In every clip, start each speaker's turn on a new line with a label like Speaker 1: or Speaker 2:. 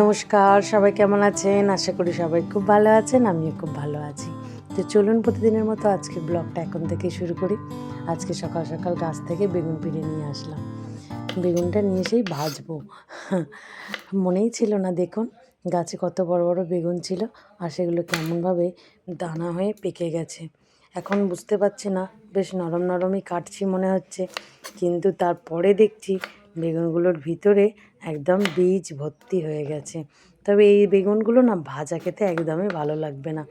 Speaker 1: নমস্কার, সবাই কেমন আছেন? আশা করি সবাই খুব ভালো আছেন, আমিও খুব ভালো আছি। তো চলুন প্রতিদিনের মতো আজকে ব্লগটা এখন থেকে শুরু করি। আজকে সকাল সকাল গাছ থেকে বেগুন পিড়ে নিয়ে আসলাম। বেগুনটা নিয়ে এসেই ভাজবো। মনেই ছিল না, দেখুন, গাছে কত বড় বড় বেগুন ছিল আর সেগুলো কেমনভাবে দানা হয়ে পেকে গেছে। এখন বুঝতে পারছি না, বেশ নরম নরমই কাটছি মনে হচ্ছে। কিন্তু তারপরে দেখছি বেগুনগুলোর ভিতরে একদম বীজ ভর্তি হয়ে গেছে। তবে এই বেগুনগুলো না ভাজা খেতে একদমই ভালো লাগবে না।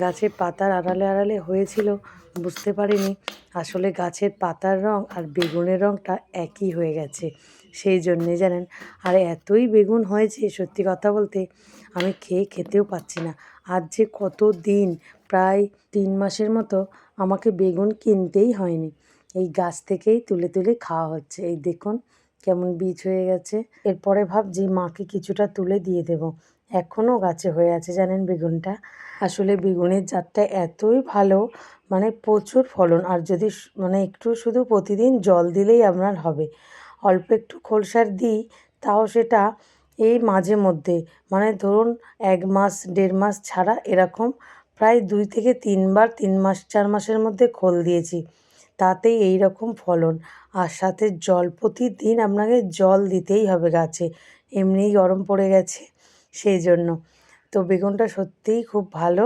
Speaker 1: গাছের পাতার আড়ালে আড়ালে হয়েছিল, বুঝতে পারিনি। আসলে গাছের পাতার রং আর বেগুনের রংটা একই হয়ে গেছে। সেই জন্যে জানেন, আর এতই বেগুন হয়েছে সত্যি কথা বলতে আমি খেয়ে খেতেও পাচ্ছি না। আর যে কত দিন, প্রায় তিন মাসের মতো আমাকে বেগুন কিনতেই হয়নি। এই গাছ থেকেই তুলে তুলে খাওয়া হচ্ছে। এই দেখুন কেমন বীজ হয়ে গেছে। এরপরে ভাবছি মাকে কিছুটা তুলে দিয়ে দেব। এখনও গাছে হয়ে আছে জানেন বেগুনটা। আসলে বেগুনের জাতটা এতই ভালো মানে প্রচুর ফলন। আর যদি মানে একটু শুধু প্রতিদিন জল দিলেই আপনার হবে। অল্প একটু খোল সার দিই, তাও সেটা এই মাঝে মধ্যে মানে ধরুন এক মাস, দেড় মাস ছাড়া এরকম প্রায় দুই থেকে তিনবার, তিন মাস, চার মাসের মধ্যে খোল দিয়েছি। তাতেই এই রকম ফলন। আর সাথে জল, প্রতিদিন আপনাকে জল দিতেই হবে গাছে। এমনিই গরম পড়ে গেছে সেই জন্য তো বেগুনটা সত্যিই খুব ভালো।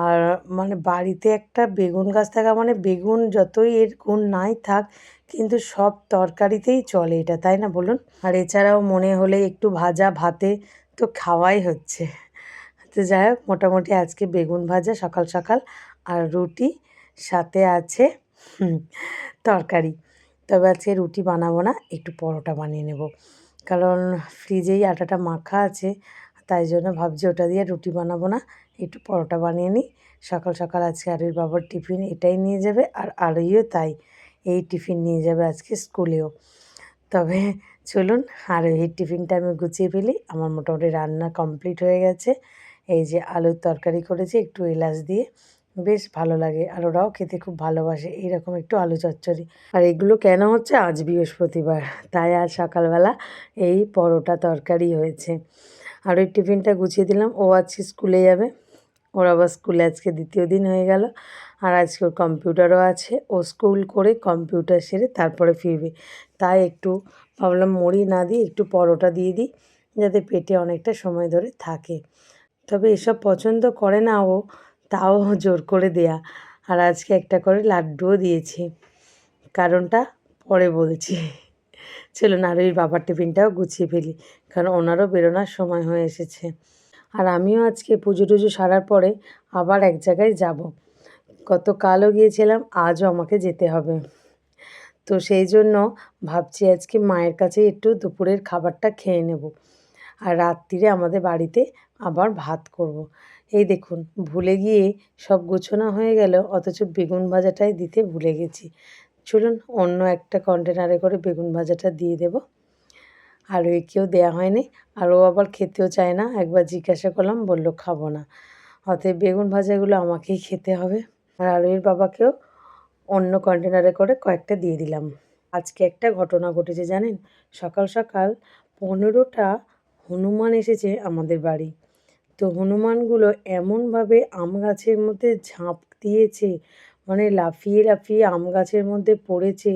Speaker 1: আর মানে বাড়িতে একটা বেগুন গাছ থাকা মানে বেগুন যতই এর গুণ নাই থাক, কিন্তু সব তরকারিতেই চলে এটা, তাই না বলুন? আর এছাড়াও মনে হলে একটু ভাজা ভাতে তো খাওয়াই হচ্ছে। তো যাই হোক, মোটামুটি আজকে বেগুন ভাজা সকাল সকাল আর রুটি, সাথে আছে তরকারি। তবে আজকে রুটি বানাবো না, একটু পরোটা বানিয়ে নেব। কারণ ফ্রিজেই আটাটা মাখা আছে, তাই জন্য ভাবছি ওটা দিয়ে রুটি বানাবো না, একটু পরোটা বানিয়ে নিই। সকাল সকাল আজকে আরুর বাবার টিফিন এটাই নিয়ে যাবে, আর আরুইও তাই, এই টিফিন নিয়ে যাবে আজকে স্কুলেও। তবে চলুন আর এই টিফিনটা আমি গুছিয়ে ফেলি, আমার মোটামুটি রান্না কমপ্লিট হয়ে গেছে। এই যে আলুর তরকারি করেছি, একটু এলাচ দিয়ে বেশ ভালো লাগে আর ওরাও খেতে খুব ভালোবাসে। এইরকম একটু আলু চচ্চড়ি। আর এগুলো কেন হচ্ছে? আজ বৃহস্পতিবার। তাই আজ সকালবেলা এই পরোটা তরকারি হয়েছে। আর ওই টিফিনটা গুছিয়ে দিলাম। ও আজকে স্কুলে যাবে। ওর আবার স্কুলে আজকে দ্বিতীয় দিন হয়ে গেল। আর আজকে ওর কম্পিউটারও আছে। ও স্কুল করে কম্পিউটার সেরে তারপরে ফিরবে। তাই একটু ভাবলাম মুড়ি না দিয়ে একটু পরোটা দিয়ে দিই, যাতে পেটে অনেকটা সময় ধরে থাকে। তবে এসব পছন্দ করে না ও। তাও জোর করে দেয়া। আর আজকে একটা করে লাড্ডুও দিয়েছি। কারণটা পরে বলছি। চলুন আর বাবার টিফিনটাও গুছিয়ে ফেলি, কারণ ওনারও বেরোনোর সময় হয়ে এসেছে। আর আমিও আজকে পুজো টুজো সারার পরে আবার এক জায়গায় যাব। গতকালও গিয়েছিলাম, আজও আমাকে যেতে হবে। তো সেই জন্য ভাবছি আজকে মায়ের কাছে একটু দুপুরের খাবারটা খেয়ে নেব। আর রাত্রিরে আমাদের বাড়িতে আবার ভাত করব। এই দেখুন, ভুলে গিয়ে সব গোছানো হয়ে গেল, অথচ বেগুন ভাজাটাই দিতে ভুলে গেছি। চলুন অন্য একটা কন্টেনারে করে বেগুন ভাজাটা দিয়ে দেব। আর ওই কেউ দেওয়া হয়নি, আর ও আবার খেতেও চায় না। একবার জিজ্ঞাসা করলাম, বলল, খাব না। অতএব বেগুন ভাজাগুলো আমাকেই খেতে হবে। আর আরুইর বাবাকেও অন্য কন্টেনারে করে কয়েকটা দিয়ে দিলাম। আজকে একটা ঘটনা ঘটেছে, জানেন? সকাল সকাল পনেরোটা হনুমান এসেছে আমাদের বাড়ি। তো হনুমানগুলো এমনভাবে আম গাছের মধ্যে ঝাঁপ দিয়েছে মানে লাফিয়ে লাফিয়ে আম গাছের মধ্যে পড়েছে,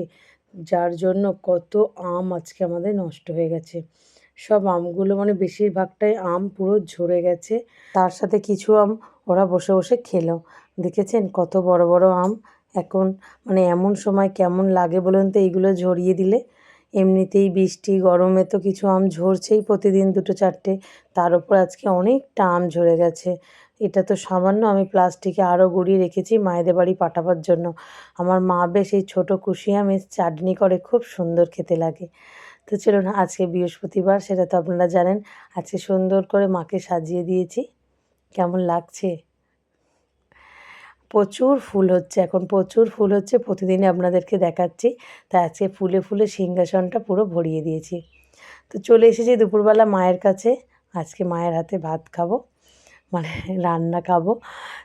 Speaker 1: যার জন্য কত আম আজকে আমাদের নষ্ট হয়ে গেছে। সব আমগুলো মানে বেশিরভাগটাই আম পুরো ঝরে গেছে। তার সাথে কিছু আম ওরা বসে বসে খেলো। দেখেছেন কত বড় বড় আম? এখন মানে এমন সময় কেমন লাগে বলুন তো এইগুলো ঝরিয়ে দিলে? এমনিতেই বৃষ্টি, গরমে তো কিছু আম ঝরছেই প্রতিদিন দুটো চারটে। তার উপর আজকে অনেকটা আম ঝরে গেছে। এটা তো সামান্য আমি প্লাস্টিকে আরও গুঁড়িয়ে রেখেছি মায়েদের বাড়ি পাঠাবার জন্য। আমার মা বেশ এই ছোটো কুশি আমের চাটনি করে, খুব সুন্দর খেতে লাগে। তো চলুন, আজকে বৃহস্পতিবার, সেটা তো আপনারা জানেন। আজকে সুন্দর করে মাকে সাজিয়ে দিয়েছি। কেমন লাগছে? প্রচুর ফুল হচ্ছে। এখন প্রচুর ফুল হচ্ছে, প্রতিদিনই আপনাদেরকে দেখাচ্ছি। তাই আজকে ফুলে ফুলে সিংহাসনটা পুরো ভরিয়ে দিয়েছি। তো চলে এসেছি দুপুরবেলা মায়ের কাছে। আজকে মায়ের হাতে ভাত খাব মানে রান্না খাব।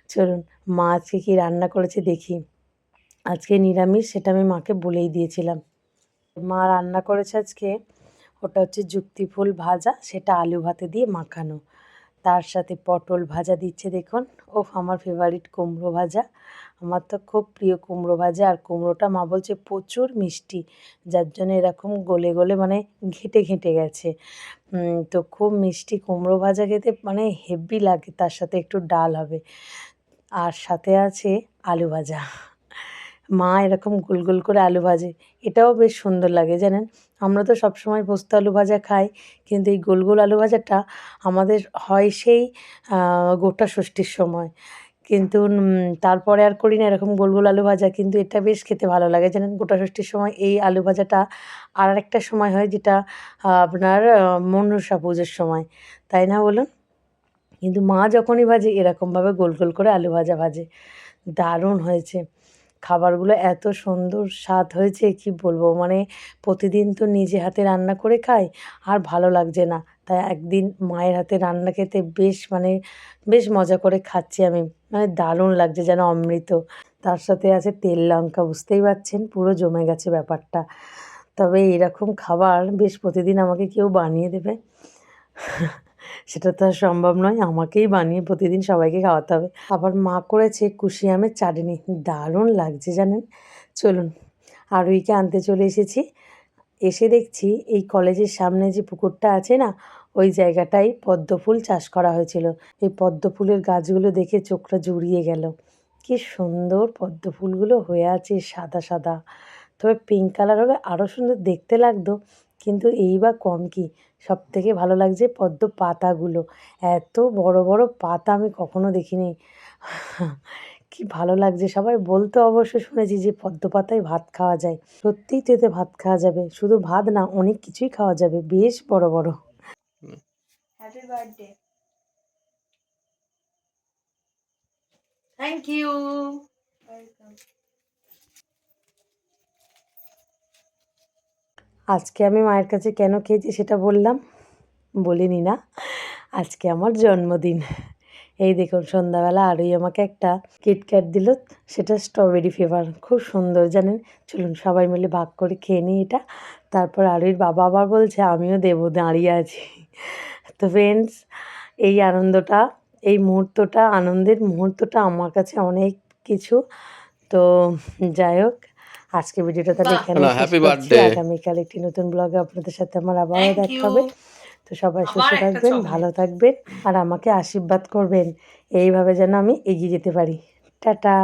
Speaker 1: চলুন, মা আজকে কী রান্না করেছে দেখি। আজকে নিরামিষ, সেটা আমি মাকে বলেই দিয়েছিলাম। মা রান্না করেছে আজকে, ওটা হচ্ছে যুক্তি ফুল ভাজা, সেটা আলু ভাতে দিয়ে মাখানো। তার সাথে পটল ভাজা দিচ্ছে দেখুন। ও আমার ফেভারিট কুমড়ো ভাজা। আমার তো খুব প্রিয় কুমড়ো ভাজা আর কুমড়োটা মা বলছে প্রচুর মিষ্টি, যার জন্য এরকম গলে গলে মানে ঘেঁটে ঘেঁটে গেছে। তো খুব মিষ্টি কুমড়ো ভাজা খেতে মানে হেভি লাগে, তার সাথে একটু ডাল হবে। আর সাথে আছে আলু ভাজা। মা এরকম গোল গোল করে আলু ভাজে। এটাও বেশ সুন্দর লাগে, জানেন? আমরা তো সবসময় পোস্ত আলু ভাজা খাই, কিন্তু এই গোল গোল আলু ভাজাটা আমাদের হয় সেই গোটা ষষ্ঠীর সময়। কিন্তু তারপরে আর করি না এরকম গোল গোল আলু ভাজা, কিন্তু এটা বেশ খেতে ভালো লাগে, জানেন? গোটা ষষ্ঠীর সময় এই আলু ভাজাটা আর একটা সময় হয় যেটা আপনার মনসা পুজোর সময়। তাই না বলুন? কিন্তু মা যখনই ভাজে, এরকমভাবে গোল গোল করে আলু ভাজা ভাজে। দারুণ হয়েছে। খাবারগুলো এত সুন্দর স্বাদ হয়েছে, কি বলব? মানে প্রতিদিন তো নিজে হাতে রান্না করে খাই, আর ভালো লাগছে না। তাই একদিন মায়ের হাতে রান্না খেতে বেশ মানে বেশ মজা করে খাচ্ছি আমি। মানে দারুণ লাগছে যেন অমৃত। তার সাথে আছে তেল, লঙ্কা, বুঝতেই পারছেন, পুরো জমে গেছে ব্যাপারটা। তবে এরকম খাবার বেশ প্রতিদিন আমাকে কেউ বানিয়ে দেবে। সেটা তো আর সম্ভব নয়, আমাকেই বানিয়ে প্রতিদিন সবাইকে খাওয়াতে হবে। আবার মা করেছে কুশি আমের চাটনি, দারুণ লাগছে জানেন? চলুন আর আরুইকে আনতে চলে এসেছি। এসে দেখছি এই কলেজের সামনে যে পুকুরটা আছে না, ওই জায়গাটায় পদ্ম ফুল চাষ করা হয়েছিল। এই পদ্ম ফুলের গাছগুলো দেখে চোখটা জুড়িয়ে গেল। কি সুন্দর পদ্ম ফুলগুলো হয়ে আছে সাদা সাদা। তবে পিঙ্ক কালার হলে আরও সুন্দর দেখতে লাগতো। কিন্তু এই বা কম কি? সব থেকে ভালো লাগছে পদ্ম পাতাগুলো। এত বড় বড় পাতা আমি কখনো দেখিনি। কি ভালো লাগছে সবাই বলতে অবশ্য শুনেছি যে পদ্ম পাতায় ভাত খাওয়া যায়। সত্যিই তো এতে ভাত খাওয়া যাবে। শুধু ভাত না অনেক কিছুই খাওয়া যাবে। বেশ বড় বড়।
Speaker 2: Happy birthday
Speaker 1: thank you
Speaker 2: welcome
Speaker 1: আজকে আমি মায়ের কাছে কেন খেয়েছি সেটা বললাম, বলিনি না। আজকে আমার জন্মদিন। এই দেখুন, সন্ধ্যাবেলা আরই আমাকে একটা কিটক্যাট দিল, সেটা স্ট্রবেরি ফ্লেভার খুব সুন্দর, জানেন? চলুন সবাই মিলে ভাগ করে খেয়ে নিই এটা। তারপর আরুইর বাবা আবার বলছে, আমিও দেবো, দাঁড়িয়ে আছি। তো ফ্রেন্ডস এই আনন্দটা, এই মুহূর্তটা, আনন্দের মুহূর্তটা আমার কাছে অনেক কিছু। তো যাই হোক আজকে ভিডিওটা তাহলে! এখানে! আগামীকাল একটি নতুন ব্লগে আপনাদের সাথে আমার আবারও দেখা হবে। তো সবাই সুস্থ থাকবেন ভালো থাকবেন আর আমাকে আশীর্বাদ করবেন। এইভাবে যেন আমি এগিয়ে যেতে পারি। টাটা।